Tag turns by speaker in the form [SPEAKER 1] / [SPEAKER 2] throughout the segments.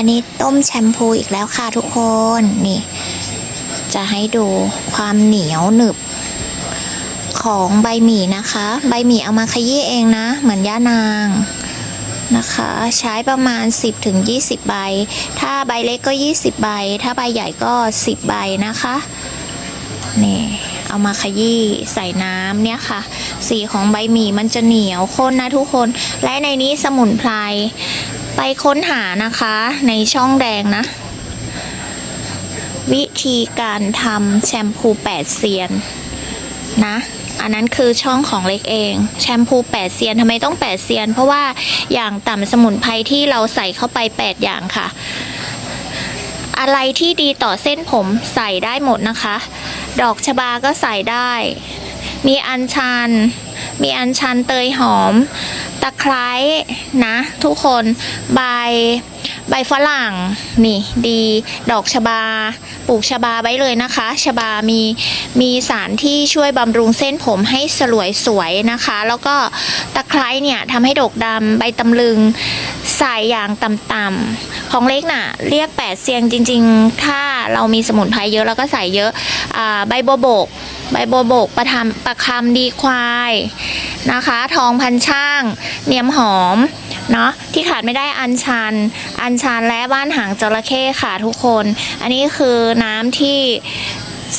[SPEAKER 1] วันนี้ต้มแชมพูอีกแล้วค่ะทุกคนนี่ จะให้ดูความเหนียวหนึบ ของใบหมี่นะคะ ใบหมี่เอามาขยี้เองนะ เหมือนย่านางนะคะใช้ประมาณ10ถึง20 ใบ ถ้าใบเล็กก็ 20 ใบ ถ้าใบใหญ่ก็ 10 ใบนะคะนี่เอามาขยี้ใส่น้ำเนี่ยค่ะ สีของใบหมี่มันจะเหนียวข้นนะทุกคน และในนี้สมุนไพร ไปค้นหานะคะในช่องแดงนะ วิธีการทำแชมพูแปดเซียนนะอันนั้นคือช่องของเล็กเอง แชมพูแปดเซียนทำไมต้องแปดเซียน เพราะว่าอย่างต่ำสมุนไพรที่เราใส่เข้าไปแปดอย่างค่ะ อะไรที่ดีต่อเส้นผมใส่ได้หมดนะคะ ดอกชบาก็ใส่ได้ มีอัญชัน มีอัญชันเตยหอมะไคร้นะทุกคนใบใบฝรั่งนี่ดีดอกชบา ปลูกชบาไว้เลยนะคะ ชบามีมีสารที่ช่วยบำรุงเส้นผมให้สลวยสวยนะคะ แล้วก็ตะไคร้เนี่ยทำให้ดกดำใบตำลึงใส่อย่างต่ำๆของเล็กน่ะ เรียกแปดเซียงจริง ๆ ถ้าเรามีสมุนไพรเยอะเราก็ใส่เยอะอ่าใบโบัวบก ใบบัวบกประทำประคำดีควายนะคะ ทองพันช่าง เนียมหอมเนาะที่ขาดไม่ได้อัญชัน อัญชันและบ้านหางจระเข้ค่ะทุกคน อันนี้คือน้ำที่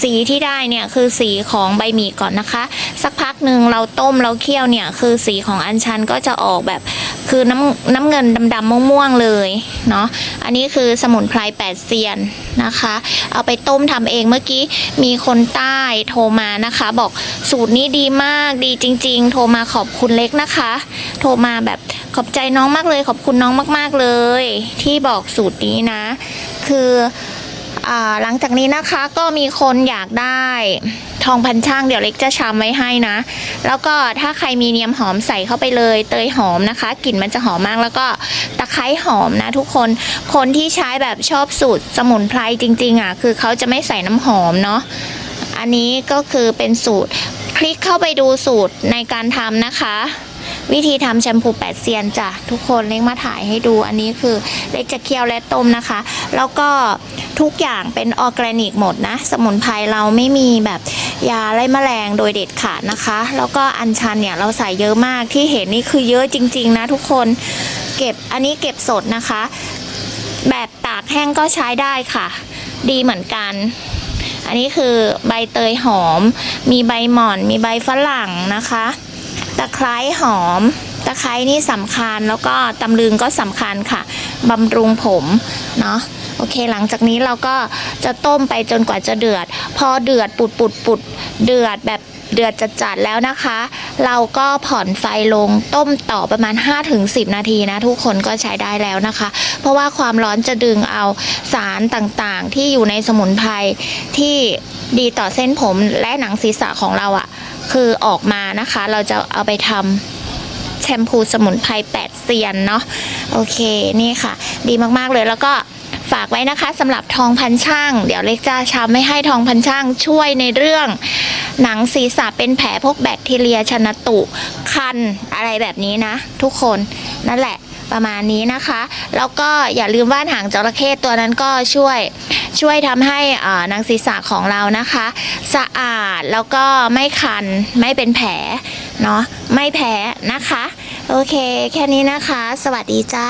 [SPEAKER 1] สีที่ได้เนี่ยคือสีของใบหมี่ก่อนนะคะ สักพักหนึ่งเราต้มเราเคี่ยวเนี่ยคือสีของอัญชันก็จะออกแบบคือน้ำน้ำเงินดำๆม่วงๆเลยเนาะอันนี้คือสมุนไพรแปดเซียนนะคะ เอาไปต้มทำเองเมื่อกี้มีคนใต้โทรมานะคะ บอกสูตรนี้ดีมากดีจริง ๆ โทรมาขอบคุณเล็กนะคะ โทรมาแบบขอบใจน้องมากเลย ขอบคุณน้องมาก ๆเลย ที่บอกสูตรนี้นะ คือ หลังจากนี้นะคะก็มีคนอยากได้ทองพันช่างเดี๋ยวเล็กจะชามไว้ให้นะ แล้วก็ถ้าใครมีเนียมหอมใส่เข้าไปเลยเตยหอมนะคะกลิ่นมันจะหอมมากแล้วก็ตะไคร้หอมนะทุกคนคนที่ใช้แบบชอบสูตรสมุนไพรจริงๆอะคือเขาจะไม่ใส่น้ำหอมเนาะอันนี้ก็คือเป็นสูตรคลิกเข้าไปดูสูตรในการทำนะคะ วิธีทำแชมพูแปดเซียนจ้ะทุกคนเล็กมาถ่ายให้ดูอันนี้คือเล็กจะเคี่ยวและต้มนะคะ แล้วก็ทุกอย่างเป็นออร์แกนิกหมดนะ สมุนไพรเราไม่มีแบบยาไล่แมลงโดยเด็ดขาดนะคะ แล้วก็อัญชันเนี่ยเราใส่เยอะมากที่เห็นนี่คือเยอะจริง ๆ นะทุกคนเก็บอันนี้เก็บสดนะคะ แบบตากแห้งก็ใช้ได้ค่ะ ดีเหมือนกัน อันนี้คือใบเตยหอม มีใบหม่อน มีใบฝรั่งนะคะ ไคร้หอม ตะไคร้นี่สำคัญแล้วก็ตำลึงก็สำคัญค่ะบำรุงผมเนาะโอเค หลังจากนี้เราก็จะต้มไปจนกว่าจะเดือด พอเดือดปุดปุดปุดเดือดแบบเดือดจัดๆแล้วนะคะ เราก็ผ่อนไฟลงต้มต่อประมาณ 5-10 นาทีนะ ทุกคนก็ใช้ได้แล้วนะคะ เพราะว่าความร้อนจะดึงเอาสารต่างๆ ที่อยู่ในสมุนไพรที่ดีต่อเส้นผมและหนังศีรษะของเราอะ่ะ คือออกมานะคะ เราจะเอาไปทำแชมพูสมุนไพรแปดเซียนเนาะโอเคนี่ค่ะ ดีมากๆเลยแล้วก็ฝากไว้นะคะสำหรับทองพันช่าง เดี๋ยวเล็กจะชาไม่ให้ทองพันช่างช่วยในเรื่อง หนังศีรษะเป็นแผลพวกแบคทีเรียชนตุ คันอะไรแบบนี้นะ ทุกคนนั่นแหละประมาณนี้นะคะ แล้วก็อย่าลืมว่านหางจระเข้ตัวนั้นก็ช่วย ช่วยทำให้หนังศีรษะของเรานะคะ สะอาดแล้วก็ไม่คันไม่เป็นแผลเนาะไม่แพ้นะคะ โอเค แค่นี้นะคะ สวัสดีจ้า